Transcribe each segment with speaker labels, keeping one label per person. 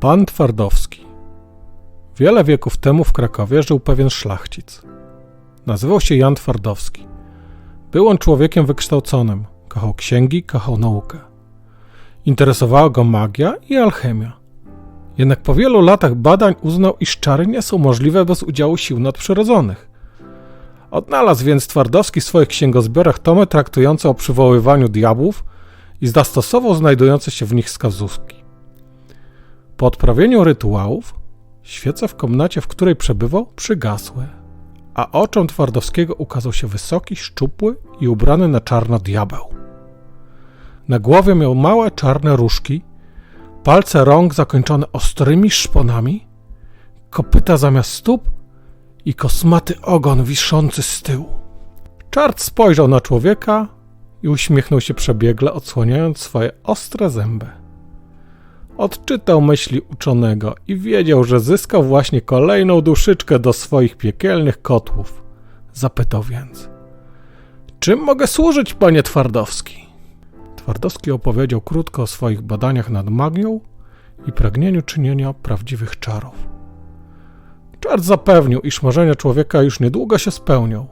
Speaker 1: Pan Twardowski. Wiele wieków temu w Krakowie żył pewien szlachcic. Nazywał się Jan Twardowski. Był on człowiekiem wykształconym, kochał księgi, kochał naukę. Interesowała go magia i alchemia. Jednak po wielu latach badań uznał, iż czary nie są możliwe bez udziału sił nadprzyrodzonych. Odnalazł więc Twardowski w swoich księgozbiorach tomy traktujące o przywoływaniu diabłów i zastosował znajdujące się w nich wskazówki. Po odprawieniu rytuałów świece w komnacie, w której przebywał, przygasły, a oczom Twardowskiego ukazał się wysoki, szczupły i ubrany na czarno diabeł. Na głowie miał małe czarne różki, palce rąk zakończone ostrymi szponami, kopyta zamiast stóp i kosmaty ogon wiszący z tyłu. Czart spojrzał na człowieka i uśmiechnął się przebiegle, odsłaniając swoje ostre zęby. Odczytał myśli uczonego i wiedział, że zyskał właśnie kolejną duszyczkę do swoich piekielnych kotłów. Zapytał więc: Czym mogę służyć, panie Twardowski? Twardowski opowiedział krótko o swoich badaniach nad magią i pragnieniu czynienia prawdziwych czarów. Czart zapewnił, iż marzenia człowieka już niedługo się spełnią.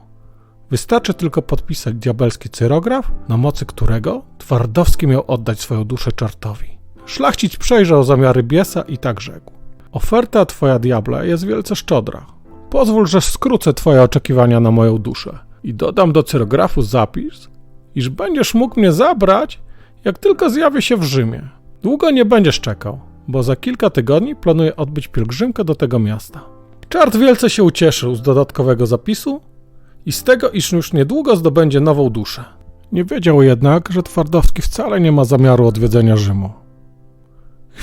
Speaker 1: Wystarczy tylko podpisać diabelski cyrograf, na mocy którego Twardowski miał oddać swoją duszę czartowi. Szlachcic przejrzał zamiary biesa i tak rzekł. Oferta twoja diable jest wielce szczodra. Pozwól, że skrócę twoje oczekiwania na moją duszę i dodam do cyrografu zapis, iż będziesz mógł mnie zabrać, jak tylko zjawię się w Rzymie. Długo nie będziesz czekał, bo za kilka tygodni planuję odbyć pielgrzymkę do tego miasta. Czart wielce się ucieszył z dodatkowego zapisu i z tego, iż już niedługo zdobędzie nową duszę. Nie wiedział jednak, że Twardowski wcale nie ma zamiaru odwiedzenia Rzymu.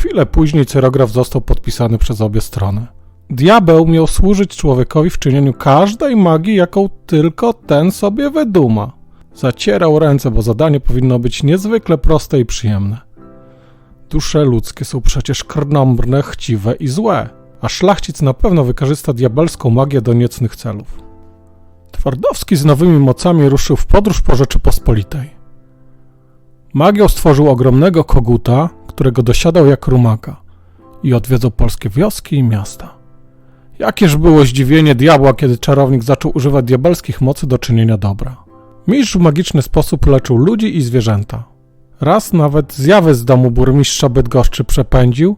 Speaker 1: Chwilę później cyrograf został podpisany przez obie strony. Diabeł miał służyć człowiekowi w czynieniu każdej magii, jaką tylko ten sobie wyduma. Zacierał ręce, bo zadanie powinno być niezwykle proste i przyjemne. Dusze ludzkie są przecież krnąbrne, chciwe i złe a szlachcic na pewno wykorzysta diabelską magię do niecnych celów. Twardowski z nowymi mocami ruszył w podróż po Rzeczypospolitej. Magią stworzył ogromnego koguta, którego dosiadał jak rumaka i odwiedzał polskie wioski i miasta. Jakież było zdziwienie diabła, kiedy czarownik zaczął używać diabelskich mocy do czynienia dobra. Mistrz w magiczny sposób leczył ludzi i zwierzęta. Raz nawet zjawy z domu burmistrza Bydgoszczy przepędził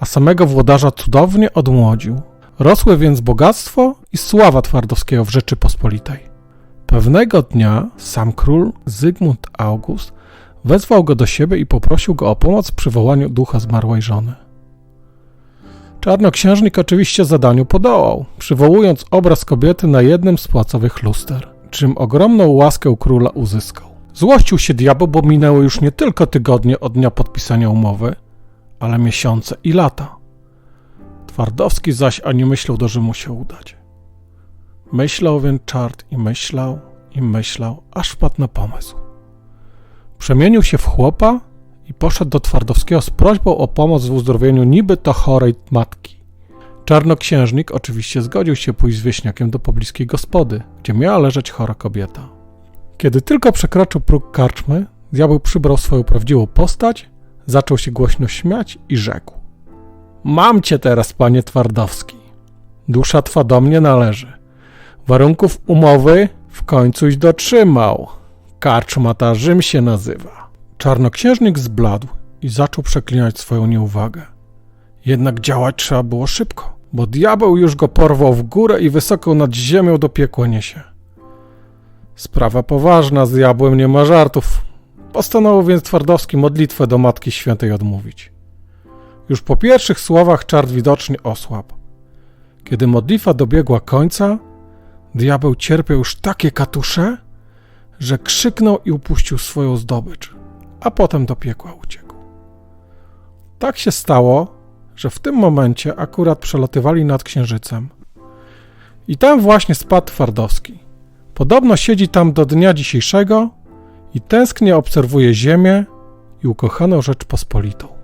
Speaker 1: a samego włodarza cudownie odmłodził. Rosły więc bogactwo i sława Twardowskiego w Rzeczypospolitej. Pewnego dnia sam król Zygmunt August wezwał go do siebie i poprosił go o pomoc w przywołaniu ducha zmarłej żony. Czarnoksiężnik oczywiście zadaniu podołał, przywołując obraz kobiety na jednym z płacowych luster, czym ogromną łaskę króla uzyskał. Złościł się diabeł, bo minęły już nie tylko tygodnie od dnia podpisania umowy, ale miesiące i lata. Twardowski zaś ani myślał do Rzymu się udać. Myślał więc czart i myślał i myślał, aż wpadł na pomysł. Przemienił się w chłopa i poszedł do Twardowskiego z prośbą o pomoc w uzdrowieniu niby to chorej matki. Czarnoksiężnik oczywiście zgodził się pójść z wieśniakiem do pobliskiej gospody, gdzie miała leżeć chora kobieta. Kiedy tylko przekroczył próg karczmy, diabeł przybrał swoją prawdziwą postać Zaczął się głośno śmiać i rzekł: Mam cię teraz, panie Twardowski. Dusza twa do mnie należy. Warunków umowy w końcuś dotrzymał. Karczma ta Rzym się nazywa. Czarnoksiężnik zbladł i zaczął przeklinać swoją nieuwagę. Jednak działać trzeba było szybko, bo diabeł już go porwał w górę i wysoko nad ziemią do piekła niesie. Sprawa poważna, z diabłem nie ma żartów, Postanowił więc Twardowski modlitwę do Matki Świętej odmówić. Już po pierwszych słowach czart widocznie osłabł. Kiedy modlitwa dobiegła końca, diabeł cierpiał już takie katusze, że krzyknął i upuścił swoją zdobycz, a potem do piekła uciekł. Tak się stało, że w tym momencie akurat przelatywali nad księżycem. I tam właśnie spadł Twardowski. Podobno siedzi tam do dnia dzisiejszego i tęsknie obserwuje Ziemię i ukochaną Rzeczpospolitą.